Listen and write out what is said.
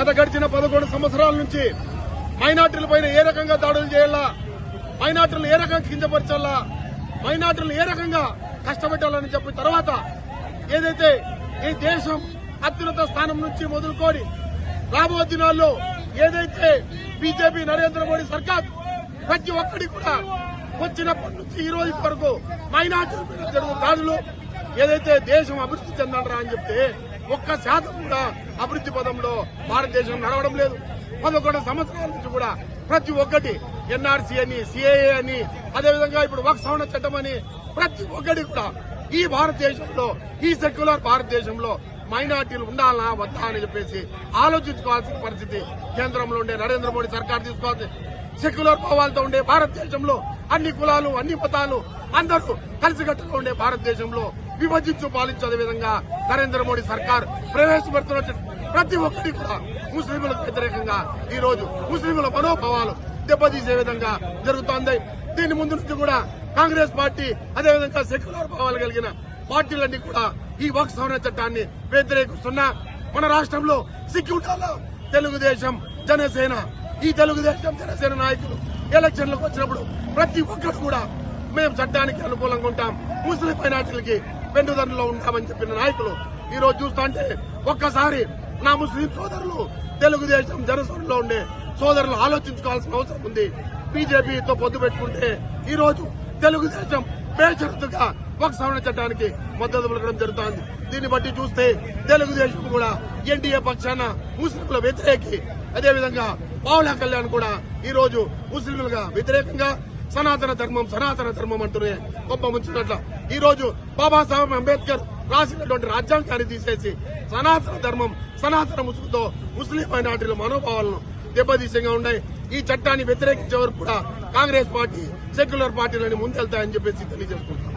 గత గడిచిన పదకొండు సంవత్సరాల నుంచి మైనార్టీల పైన ఏ రకంగా దాడులు చేయాలా? మైనార్టీలను ఏ రకంగా కించపరచాలా? మైనార్టీలను ఏ రకంగా కష్టపెట్టాలని చెప్పిన తర్వాత ఏదైతే ఈ దేశం అత్యున్నత స్థానం నుంచి మొదలుకొని రాబో దినాల్లో ఏదైతే బీజేపీ నరేంద్ర మోడీ సర్కార్ ప్రతి ఒక్కడికి కూడా వచ్చినప్పటి నుంచి ఈ రోజు వరకు మైనార్టీల మీద జరుగుతున్న దాడులు ఏదైతే దేశం అభివృద్ధి చెందడరా అని చెప్తే ఒక్క శాతం కూడా అభివృద్ధి పదంలో భారతదేశం నడవడం లేదు. పదకొండు సంవత్సరాల నుంచి కూడా ప్రతి ఒక్కటి ఎన్ఆర్సీ అని సిఏఏ అని అదేవిధంగా ఇప్పుడు వక్ సవరణ చట్టం అని ప్రతి ఒక్కటి కూడా ఈ భారతదేశంలో ఈ సెక్యులర్ భారతదేశంలో మైనార్టీలు ఉండాలా వద్దా అని చెప్పేసి ఆలోచించుకోవాల్సిన పరిస్థితి కేంద్రంలో ఉండే నరేంద్ర మోడీ సర్కార్ తీసుకోవాల్సి సెక్యులర్ భావాలతో ఉండే భారతదేశంలో అన్ని కులాలు అన్ని మతాలు అందరూ కలిసికట్టుగా ఉండే భారతదేశంలో విభజించు పాలించే అదే విధంగా నరేంద్ర మోడీ సర్కార్ ప్రవేశపెడుతున్న ప్రతి ఒక్కటి కూడా ముస్లింలకు వ్యతిరేకంగా ఈ రోజు ముస్లింల మనోభావాలు దెబ్బతీసే విధంగా జరుగుతోంది. దీని ముందు నుంచి కూడా కాంగ్రెస్ పార్టీ అదేవిధంగా సెక్యులర్ భావాలు కలిగిన పార్టీలన్నీ కూడా ఈ వక్ సవరణ చట్టాన్ని వ్యతిరేకిస్తున్నా. మన రాష్ట్రంలో సిక్కింటాలో తెలుగుదేశం జనసేన ఈ తెలుగుదేశం జనసేన నాయకులు ఎలక్షన్లకు వచ్చినప్పుడు ప్రతి ఒక్కరు కూడా మేము చట్టానికి అనుకూలంగా ఉంటాం. ముస్లిం మైనార్టీలకి వెన్నుదన్నులో ఉంటామని చెప్పిన నాయకులు ఈ రోజు చూస్తా అంటే ఒక్కసారి నా ముస్లిం సోదరులు తెలుగుదేశం జనసేనలో ఉండే సోదరులు ఆలోచించుకోవాల్సిన అవసరం ఉంది. బీజేపీతో పొద్దు పెట్టుకుంటే ఈ రోజు తెలుగుదేశం బేషరతుగా ఒక సవరణ చట్టానికి మద్దతు పలకడం జరుగుతోంది. దీన్ని బట్టి చూస్తే తెలుగుదేశం కూడా ఎన్డీఏ పక్షాన ముస్లింల వ్యతిరేకి. అదేవిధంగా పావులా కళ్యాణ్ కూడా ఈ రోజు ముస్లింలుగా వ్యతిరేకంగా సనాతన ధర్మం సనాతన ధర్మం అంటూనే గొప్ప ముంచినట్ల ఈ రోజు బాబాసాహెబ్ అంబేద్కర్ రాసినటువంటి రాజ్యాంగాన్ని తీసేసి సనాతన ధర్మం సనాతన ముసుగుతో ముస్లిం మైనార్టీల మనోభావాలను దెబ్బతీసంగా ఉన్నాయి. ఈ చట్టాన్ని వ్యతిరేకించే వరకు కూడా కాంగ్రెస్ పార్టీ సెక్యులర్ పార్టీలని ముందెళ్తాయని చెప్పేసి తెలియజేసుకుంటున్నాం.